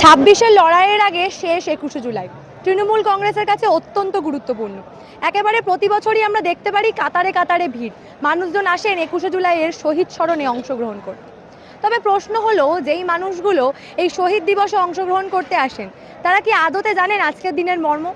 ছাব্বিশের লড়াইয়ের আগে শেষ একুশে জুলাই। তৃণমূল কংগ্রেসের কাছে অত্যন্ত গুরুত্বপূর্ণ। একেবারে প্রতি বছরই আমরা দেখতে পারি কাতারে কাতারে ভিড়। মানুষজন আসেন একুশে জুলাইয়ের শহীদ স্মরণে অংশগ্রহণ করতে। তবে প্রশ্ন হলো, যেই মানুষগুলো এই শহীদ দিবসে অংশগ্রহণ করতে আসেন, তারা কি আদতে জানেন আজকের দিনের মর্ম?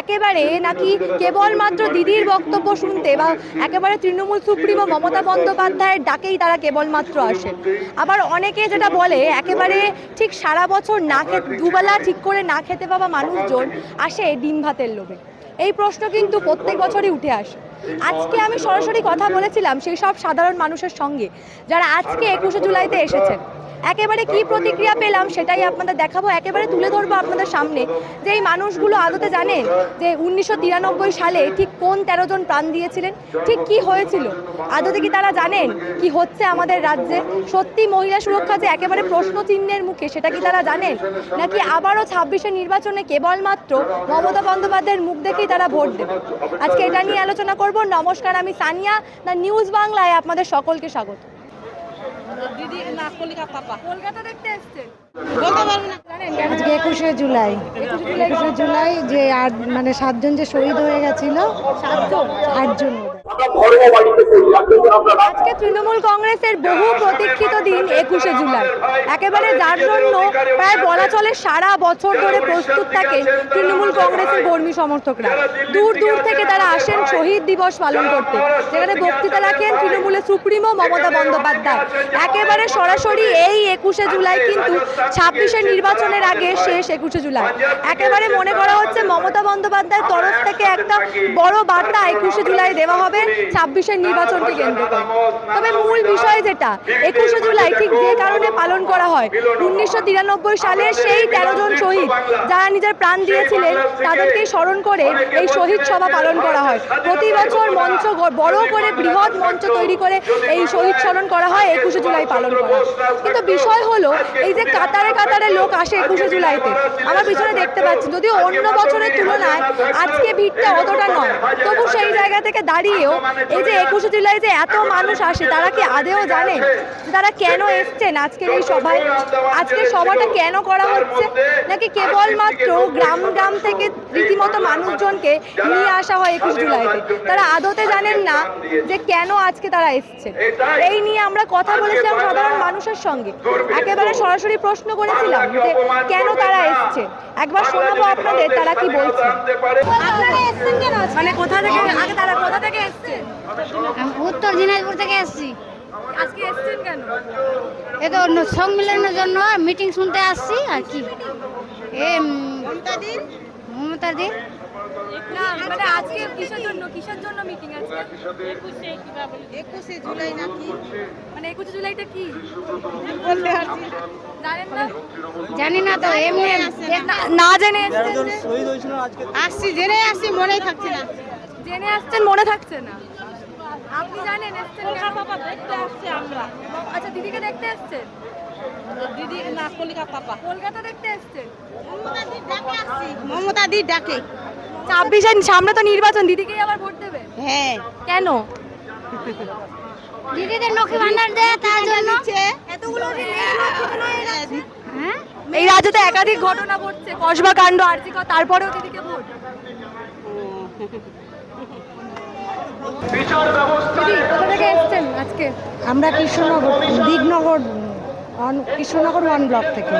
একেবারে নাকি কেবলমাত্র দিদির বক্তব্য শুনতে বা একেবারে তৃণমূল সুপ্রিমো মমতা বন্দ্যোপাধ্যায়ের ডাকেই তারা কেবলমাত্র আসেন। আবার অনেকে যেটা বলে, একেবারে ঠিক সারা বছর না খেতে, দুবেলা ঠিক করে না খেতে পাওয়া মানুষজন আসে ডিম ভাতের লোভে। এই প্রশ্ন কিন্তু প্রত্যেক বছরই উঠে আসে। আজকে আমি সরাসরি কথা বলেছিলাম সেই সব সাধারণ মানুষের সঙ্গে, যারা আজকে একুশে জুলাইতে এসেছেন। একেবারে কি প্রতিক্রিয়া পেলাম সেটাই আপনাদের দেখাবো, একেবারে তুলে ধরবো আপনাদের সামনে। যে এই মানুষগুলো আদতে জানেন যে উনিশশো তিরানব্বই সালে ঠিক কোন তেরো জন প্রাণ দিয়েছিলেন? ঠিক কি হয়েছিল? আদতে কি তারা জানেন কি হচ্ছে আমাদের রাজ্যে? সত্যি মহিলা সুরক্ষা যে একেবারে প্রশ্ন চিহ্নের মুখে, সেটা কি তারা জানেন? নাকি আবারও ছাব্বিশে নির্বাচনে কেবলমাত্র মমতা বন্দ্যোপাধ্যায়ের মুখ দেখেই তারা ভোট দেবে? আজকে এটা নিয়ে আলোচনা করব। নমস্কার, আমি সানিয়া, দ্য নিউজ বাংলায় আপনাদের সকলকে স্বাগত। দিদি না কলকাতা কলকাতা দেখতে এসছেন? আজকে একুশে জুলাই। একুশে জুলাই যে আট মানে সাতজন যে শহীদ হয়ে গেছিল আটজন। আজকে তৃণমূল কংগ্রেসের বহু প্রতীক্ষিত দিন একুশে জুলাই। একেবারে যার জন্য প্রায় বলা চলে সারা বছর ধরে প্রস্তুত থাকে তৃণমূল কংগ্রেসের কর্মী সমর্থকরা। দূর দূর থেকে তারা আসেন শহীদ দিবস পালন করতে। যেখানে বক্তৃতা রাখেন তৃণমূলের সুপ্রিমো মমতা বন্দ্যোপাধ্যায়। একেবারে সরাসরি এই একুশে জুলাই কিন্তু ছাব্বিশে নির্বাচনের আগে শেষ একুশে জুলাই। একেবারে মনে করা হচ্ছে মমতা বন্দ্যোপাধ্যায়ের তরফ থেকে একটা বড় বার্তা একুশে জুলাই দেওয়া হবে ছাব্বিশের নির্বাচনকে কেন্দ্র করে। তবে মূল বিষয় যেটা, একুশে জুলাই ঠিক যে কারণে পালন করা হয়, উনিশশো তিরানব্বই সালে সেই তেরো জন শহীদ যারা নিজের প্রাণ দিয়েছিলেন, তাদেরকে স্মরণ করে এই শহীদ সভা পালন করা হয়। প্রতি বছর মঞ্চ বড় করে বৃহৎ মঞ্চ তৈরি করে এই শহীদ স্মরণ করা হয় একুশে জুলাই পালন করা। কিন্তু বিষয় হলো, এই যে কাতারে কাতারে কাতারে লোক আসে একুশে জুলাইতে। আমার পিছনে দেখতে পাচ্ছি, যদিও অন্য বছরের তুলনায় আজকে ভিড়টা অতটা নয়। তবু সেই জায়গা থেকে দাঁড়িয়েও এই যে একুশে জুলাই যে এত মানুষ আসে, তারা কি আদেও জানে তারা কেন এসছেন আজকের এই সভায়? আজকের সভাটা কেন করা হচ্ছে? নাকি কেবলমাত্র গ্রাম গ্রাম থেকে রীতিমতো মানুষজনকে নিয়ে আসা হয় একুশ জুলাইতে? তারা আদতে জানেন না যে কেন আজকে তারা এসছে। এই নিয়ে আমরা কথা বলেছিলাম সাধারণ মানুষের সঙ্গে। একেবারে সরাসরি প্রশ্ন করেছিলাম যে কেন তারা এসছে? একবার শোনাবো আপনাদের তারা কি বলছে? কেন? মানে কোথা থেকে আগে তারা কোথা থেকে এসছেন আমি উত্তর দিনাজপুর থেকে এসেছি। আজকে এসছেন কেন? এ তো সম্মেলনের জন্য মিটিং শুনতে আসছি আর কি। এ মমতা দি? না মানে আজকে কিসের জন্য কিসের জন্য মিটিং আছে একুশে জুলাই নাকি? মানে একুশে জুলাইটা কি? বলতে পারছি জানি না তো এমনি না- না জেনে আসছি জেনে আসছি মনেই থাকছে না। জেনে আসছেন মনে থাকছে না। আপনি জানেন এসছেন পাপা দেখতে আসছি আমরা। আচ্ছা দিদিকে দেখতে এসছেন? দিদি না কলিকাতা পাপা কলকাতা দেখতে এসছেন? মমতা দি ডাকে ছাব্বিশে সামনে তো নির্বাচন দিদিকেই আবার ভোট দেবে হ্যাঁ। কেন? দিদিদের লক্ষ্মী ভান্ডার দেয় তার জন্য? এতগুলো হ্যাঁ। এই রাজ্যতে একাধিক ঘটনা ঘটছে কসবা কাণ্ড তারপরেও দিদিকে ভোট। কোথা থেকে এসছেন আজকে? আমরা কৃষ্ণনগর দিগনগর অন- কৃষ্ণনগর ওয়ান ব্লক থেকে।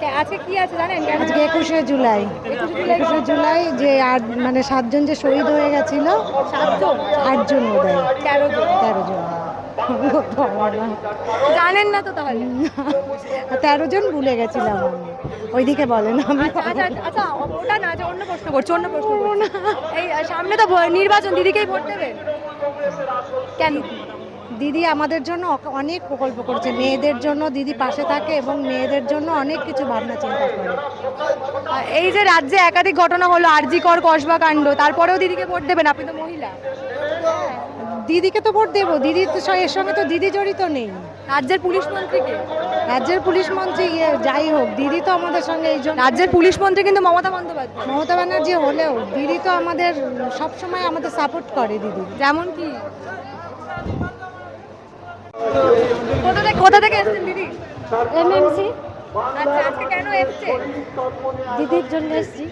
কে- আজকে কি আছে জানেন? আজকে একুশে জুলাই। একুশে জুলাই যে আট মানে সাতজন যে শহীদ হয়ে গেছিল সাতজন? আটজন বোধ হয় তেরো জন। তেরো জন। জানেন না তো তাহলে। তেরো জন ভুলে গেছিলাম আমি। ওইদিকে বলেন আমি আচ্ছা আচ্ছা আচ্ছা ওটা না যে অন্য প্রশ্ন করছি অন্য প্রশ্ন এই সামনে তো নির্বাচন দিদিকেই ভোট দেবেন? কেন? দিদি আমাদের জন্য অনেক প্রকল্প করছে। মেয়েদের জন্য দিদি পাশে থাকে এবং মেয়েদের জন্য অনেক কিছু ভাবনা চিন্তা করে। এই যে রাজ্যে একাধিক ঘটনা হলো আরজিকর কসবা কাণ্ড তারপরেও দিদিকে ভোট দেবেন? আপনি তো মহিলা। দিদিকে তো ভোট দেবো। দিদি তো এর সঙ্গে তো দিদি জড়িত নেই। রাজ্যের পুলিশ মন্ত্রীকে? রাজ্যের পুলিশ মন্ত্রী ইয়ে যাই হোক দিদি তো আমাদের সঙ্গে এই জন্য রাজ্যের পুলিশ মন্ত্রী কিন্তু মমতা বন্দ্যোপাধ্যায়। মমতা ব্যানার্জি হলেও দিদি তো আমাদের সবসময় আমাদের সাপোর্ট করে দিদি। যেমন কি? কোথা থেকে কোথা থেকে এসেছেন দিদি? এমএমসি। আচ্ছা দিদির জন্য এসেছি।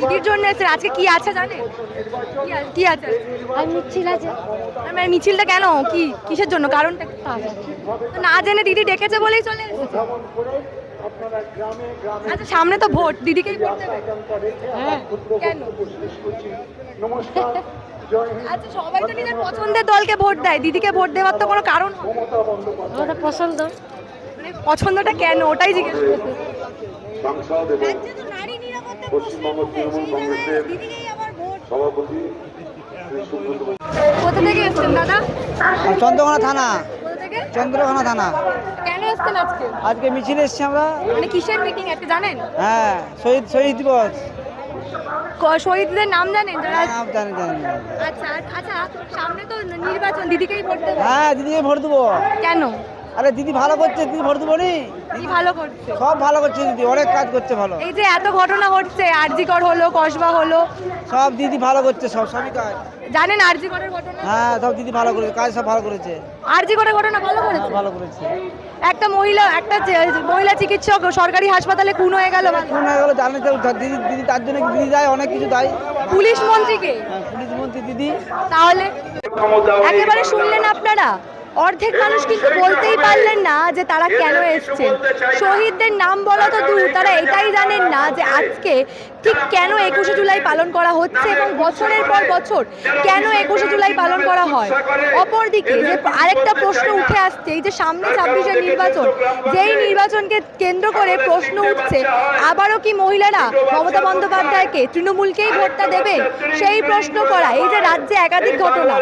দিদির জন্য এসছে? আজকে কি আছে জানে? কি আছে- আর মিছিল আছে। আর মানে মিছিলটা কেন? কি কিসের জন্য? কারণটা না। জেনে দিদি ডেকেছে বলেই চলে এসেছে। আচ্ছা সামনে তো ভোট দিদিকেই ভোট দেবে। হ্যাঁ। কেন? আচ্ছা সবাই তো নিজের পছন্দের দলকে ভোট দেয়। দিদিকে ভোট দেওয়ার তো কোনো কারণ পছন্দ। মানে পছন্দটা কেন? ওটাই জিজ্ঞেস করছি। কোথা থেকে এসছেন দাদা? চন্দ্রকোনা থানা। চন্দ্রকোনা থানা। কেন এসছেন আজকে? আজকে মিছিলে এসছি আমরা। মানে কিসের মিটিং? আজকে জানেন? হ্যাঁ শহীদ শহীদ দিবস। শহীদদের নাম জানেন? নাম জানি জানি আচ্ছা আচ্ছা সামনে তো নির্বাচন দিদিকেই ভোট দেবে। হ্যাঁ দিদিকে ভোট দেবো। কেন? আরে দিদি ভালো করছে দিদি ভোট দেবো নি ভালো করছে। সব ভালো করছে দিদি অনেক কাজ করছে ভালো। এই যে এত ঘটনা ঘটছে আরজিকর হলো কসবা হলো। সব দিদি ভালো করছে সব সবই কাজ। জানেন আরজিকরের ঘটনা? হ্যাঁ সব দিদি ভালো করেছে কাজ সব ভালো করেছে। আরজিকরের ঘটনা ভালো হ্যাঁ, করেছে? ভালো করেছে। একটা মহিলা একটা মহিলা চিকিৎসক সরকারি হাসপাতালে খুন হয়ে গেল। কোন হয়ে গেলো জানে তো দিদি দিদি তার জন্য দিদি দেয় অনেক কিছু দেয়। পুলিশ মন্ত্রীকে? হ্যাঁ, পুলিশ মন্ত্রী দিদি। তাহলে? একেবারে শুনলেন আপনারা? অর্ধেক মানুষ কিন্তু বলতেই পারলেন না যে তারা কেন এসছে শহীদদের নাম বলা তো দূর তারা এটাই জানেন না যে আজকে ঠিক কেন একুশে জুলাই পালন করা হচ্ছে এবং বছরের পর বছর কেন একুশে জুলাই পালন করা হয়? অপরদিকে যে আরেকটা প্রশ্ন উঠে আসছে, এই যে সামনে ছাব্বিশের নির্বাচন, যেই নির্বাচনকে কেন্দ্র করে প্রশ্ন উঠছে, আবারও কি মহিলারা মমতা বন্দ্যোপাধ্যায়কে তৃণমূলকেই ভোটটা দেবে সেই প্রশ্ন করা, এই যে রাজ্যে একাধিক ঘটনা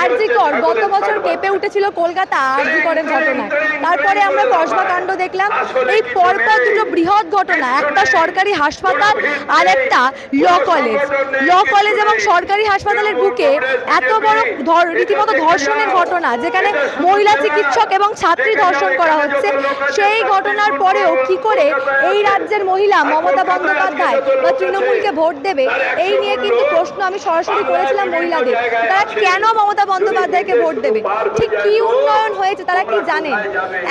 আরজিকর গত বছর কেঁপে উঠেছিল কলকাতা আরজিকরের ঘটনায়। তারপরে আমরা কসবা কাণ্ড দেখলাম, এই পরপর দুটো বৃহৎ ঘটনা, একটা সরকারি হাসপাতাল আর একটা ল কলেজ ল কলেজ এবং সরকারি হাসপাতালের বুকে এত বড় ধর- রীতিমতো ধর্ষণের ঘটনা যেখানে মহিলা চিকিৎসক এবং ছাত্রী ধর্ষণ করা হচ্ছে। সেই ঘটনার পরেও কি করে এই রাজ্যের মহিলা মমতা বন্দ্যোপাধ্যায় বা তৃণমূলকে ভোট দেবে এই নিয়ে কিন্তু প্রশ্ন আমি সরাসরি করেছিলাম মহিলাদের। তারা কেন মমতা বন্দ্যোপাধ্যায়কে ভোট দেবে? ঠিক কি উন্নয়ন হয়েছে তারা কি জানেন?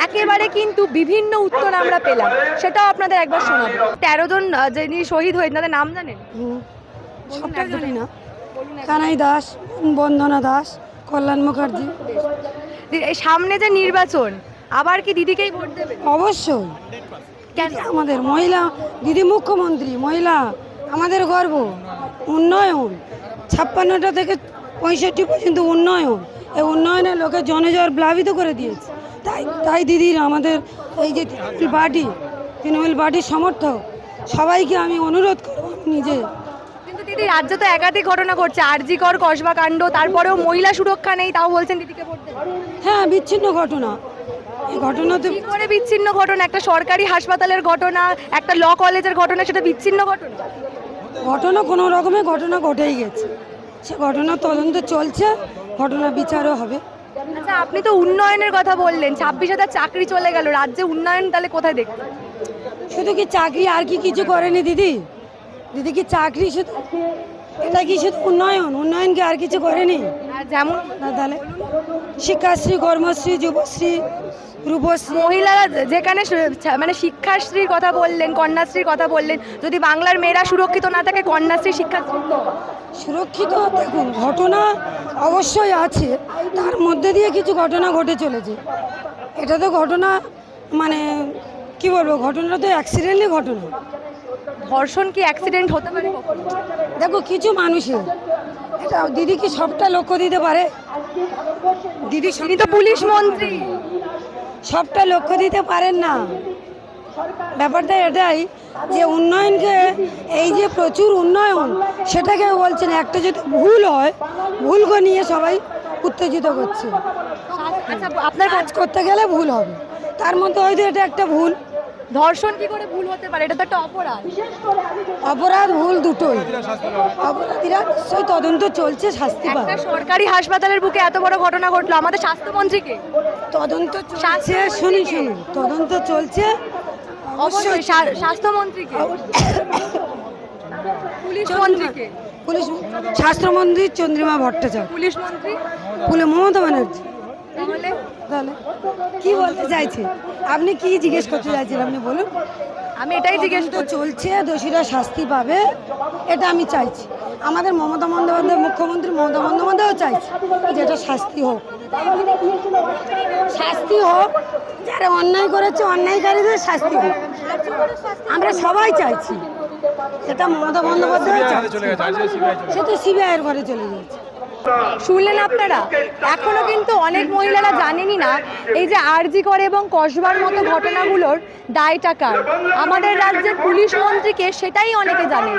একেবারে কিন্তু বিভিন্ন উত্তর আমরা পেলাম। সেটাও আপনাদের একবার শোনাবো। তেরো জন যিনি শহীদ হয়েছেন তাদের নাম জানেন? সবটা জানি না। কানাই দাস বন্দনা দাস কল্যাণ মুখার্জি। এই সামনে যে নির্বাচন আবার কি দিদিকেই ভোট দেবে অবশ্যই। কেন? আমাদের মহিলা দিদি মুখ্যমন্ত্রী মহিলা আমাদের গর্ব উন্নয়ন। ছাপ্পান্নটা থেকে পঁয়ষট্টি পর্যন্ত উন্নয়ন। এই উন্নয়নে লোকে জনজর প্লাবিত করে দিয়েছে। তাই তাই দিদির আমাদের এই যে তৃণমূল পার্টি তৃণমূল পার্টির সমর্থক সবাইকে আমি অনুরোধ করব নিজে। কিন্তু দিদি রাজ্যে তো একাধিক ঘটনা ঘটছে। আরজিকর কসবা কাণ্ড তারপরেও মহিলা সুরক্ষা নেই তাও বলছেন দিদিকে হ্যাঁ বিচ্ছিন্ন ঘটনা। এই ঘটনা তো কি করে বিচ্ছিন্ন ঘটনা? একটা সরকারি হাসপাতালের ঘটনা একটা ল কলেজের ঘটনা সেটা বিচ্ছিন্ন ঘটনা? ঘটনা কোনো রকমের ঘটনা ঘটেই গেছে। সে ঘটনা তদন্ত চলছে ঘটনা বিচারও হবে। আচ্ছা আপনি তো উন্নয়নের কথা বললেন। ছাব্বিশ হাজার চাকরি চলে গেল। রাজ্যে উন্নয়ন তাহলে কোথায় দেখছেন? শুধু কি চাকরি আর কি কিছু করেনি দিদি? দিদি কি চাকরি শুধু এটা কি শুধু উন্নয়ন? উন্নয়ন কি আর কিছু করেনি? যেমন তাহলে শিক্ষাশ্রী কর্মশ্রী যুবশ্রী রূপশ্রী মহিলারা যেখানে মানে শিক্ষাশ্রীর কথা বললেন কন্যাশ্রীর কথা বললেন যদি বাংলার মেয়েরা সুরক্ষিত না থাকে কন্যাশ্রী শিক্ষাশ্রী সুরক্ষিত দেখুন ঘটনা অবশ্যই আছে। তার মধ্যে দিয়ে কিছু ঘটনা ঘটে চলেছে। এটা তো ঘটনা মানে কি বলব ঘটনা তো অ্যাক্সিডেন্টই ঘটনা ধর্ষণ কি অ্যাক্সিডেন্ট হতে পারে কখনো? দেখো কিছু মানুষের এটা দিদি কি সবটা লক্ষ্য দিতে পারে? দিদি সব- তিনি তো পুলিশ মন্ত্রী। সবটা লক্ষ্য দিতে পারেন না। ব্যাপারটা এটাই যে উন্নয়নকে এই যে প্রচুর উন্নয়ন সেটাকে বলছেন একটা যদি ভুল হয় ভুলকে নিয়ে সবাই উত্তেজিত করছে। আচ্ছা আপনার কাজ করতে গেলে ভুল হবে। তার মধ্যে হয়তো এটা একটা ভুল। ধর্ষণ কি করে ভুল হতে পারে? এটা তো একটা অপরাধ। অপরাধ ভুল দুটোই। অপরাধীরা নিশ্চয়ই তদন্ত চলছে শাস্তি একটা পাবে। সরকারি হাসপাতালের বুকে এত বড় ঘটনা ঘটলো আমাদের স্বাস্থ্যমন্ত্রীকে তদন্ত চলছে শুনুন শুনুন তদন্ত চলছে। অবশ্যই স্বা- স্বাস্থ্যমন্ত্রীকে পুলিশ মন্ত্রীকে পুলিশ স্বাস্থ্যমন্ত্রী চন্দ্রিমা ভট্টাচার্য। পুলিশ মন্ত্রী? পুলে মমতা ব্যানার্জি। তাহলে তাহলে? কি বলতে চাইছে? আপনি কি জিজ্ঞেস করতে চাইছেন আপনি বলুন। আমি এটাই জিজ্ঞেস তো চলছে দোষীরা শাস্তি পাবে এটা আমি চাইছি। আমাদের মমতা বন্দ্যোপাধ্যায় মুখ্যমন্ত্রী মমতা বন্দ্যোপাধ্যায়ও চাইছে যেটা শাস্তি হোক। শাস্তি হোক যারা অন্যায় করেছে অন্যায়কারীদের শাস্তি হোক। আমরা সবাই চাইছি। সেটা মমতা বন্দ্যোপাধ্যায় সে তো সিবিআইয়ের ঘরে চলে গেছে শুনলেন আপনারা? এখনও কিন্তু অনেক মহিলারা জানেনই না এই যে আরজি করে এবং কসবার মতো ঘটনাগুলোর দায়টা কার। আমাদের রাজ্যের পুলিশ মন্ত্রীকে সেটাই অনেকে জানেন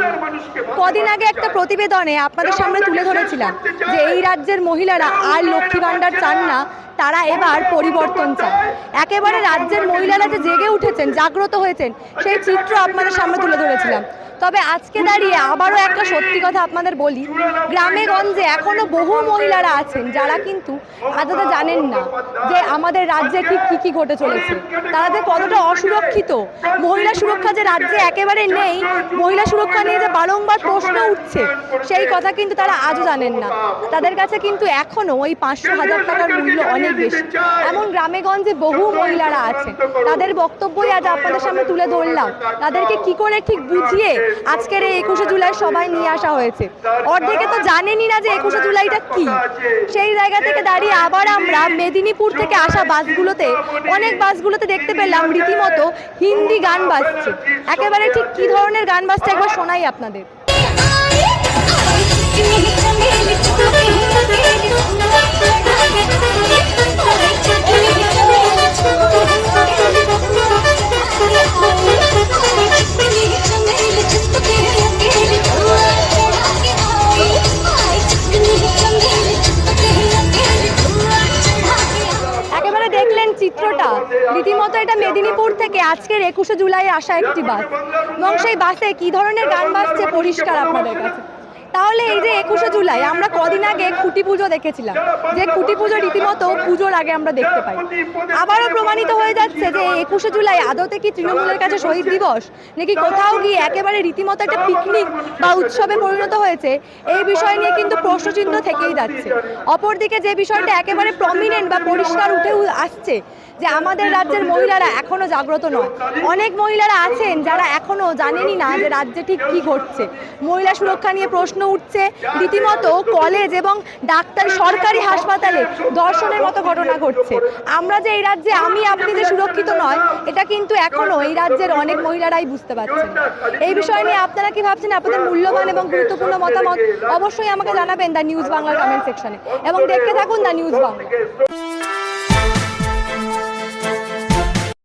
কদিন আগে একটা প্রতিবেদনে আপনাদের সামনে তুলে ধরেছিলাম যে এই রাজ্যের মহিলারা আর লক্ষ্মী ভাণ্ডার চান না, তারা এবার পরিবর্তন চায়। একেবারে রাজ্যের মহিলারা যে জেগে উঠেছেন, জাগ্রত হয়েছেন, সেই চিত্র আপনাদের সামনে তুলে ধরেছিলাম। তবে আজকে দাঁড়িয়ে আবারও একটা সত্যি কথা আপনাদের বলি, গ্রামে গঞ্জে এখনও বহু মহিলারা আছেন যারা কিন্তু আদতে জানেন না যে আমাদের রাজ্যে ঠিক কী কী ঘটে চলেছে। তারা যে কতটা অসুরক্ষিত। মহিলা সুরক্ষা যে রাজ্যে একেবারে নেই, মহিলা সুরক্ষা নিয়ে যে বারংবার প্রশ্ন উঠছে, সেই কথা কিন্তু তারা আজও জানেন না। তাদের কাছে কিন্তু এখনও ওই পাঁচশো হাজার টাকার মূল্য অনেক বেশি। এমন গ্রামে গঞ্জে বহু মহিলারা আছেন। তাদের বক্তব্যই আজ আপনাদের সামনে তুলে ধরলাম। তাদেরকে কি করে ঠিক বুঝিয়ে আজকের এই একুশে জুলাই সবাই নিয়ে আসা হয়েছে। অর্ধেকে তো জানেনই না যে একুশে জুলাইটা কি। সেই জায়গা থেকে দাঁড়িয়ে আবার আমরা মেদিনীপুর থেকে আসা বাসগুলোতে, অনেক বাসগুলোতে দেখতে পেলাম রীতিমতো হিন্দি গান বাজছে। একেবারে ঠিক কি ধরনের গান বাজছে একবার শোনাই আপনাদের। একেবারে আজকের একুশে জুলাই আসা একটি বাস। এবং সেই বাসে কি ধরনের গান বাজছে পরিষ্কার আপনাদের কাছে? তাহলে এই যে একুশে জুলাই, আমরা কদিন আগে খুঁটি পুজো দেখেছিলাম। যে খুঁটি পুজো রীতিমতো পুজোর আগে আমরা দেখতে পাই। আবারও প্রমাণিত হয়ে যাচ্ছে যে একুশে জুলাই আদতে কি তৃণমূলের কাছে শহীদ দিবস, নাকি কোথাও গিয়ে একেবারে রীতিমতো একটা পিকনিক বা উৎসবে পরিণত হয়েছে, এই বিষয় নিয়ে কিন্তু প্রশ্নচিহ্ন থেকেই যাচ্ছে। অপরদিকে যে বিষয়টা একেবারে প্রমিনেন্ট বা পরিষ্কার উঠে আসছে যে আমাদের রাজ্যের মহিলারা এখনও জাগ্রত নয়। অনেক মহিলারা আছেন যারা এখনও জানেনই না যে রাজ্যে ঠিক কী ঘটছে। মহিলা সুরক্ষা নিয়ে প্রশ্ন উঠছে। রীতিমতো কলেজ এবং ডাক্তার সরকারি হাসপাতালে দর্শনের মতো ঘটনা ঘটছে। আমরা যে এই রাজ্যে, আমি আপনি যে সুরক্ষিত নয়, এটা কিন্তু এখনও এই রাজ্যের অনেক মহিলারাই বুঝতে পারছেন এই বিষয় নিয়ে আপনারা কি ভাবছেন? আপনাদের মূল্যবান এবং গুরুত্বপূর্ণ মতামত অবশ্যই আমাকে জানাবেন দ্য নিউজ বাংলার কমেন্ট সেকশনে এবং দেখতে থাকুন দ্য নিউজ বাংলা।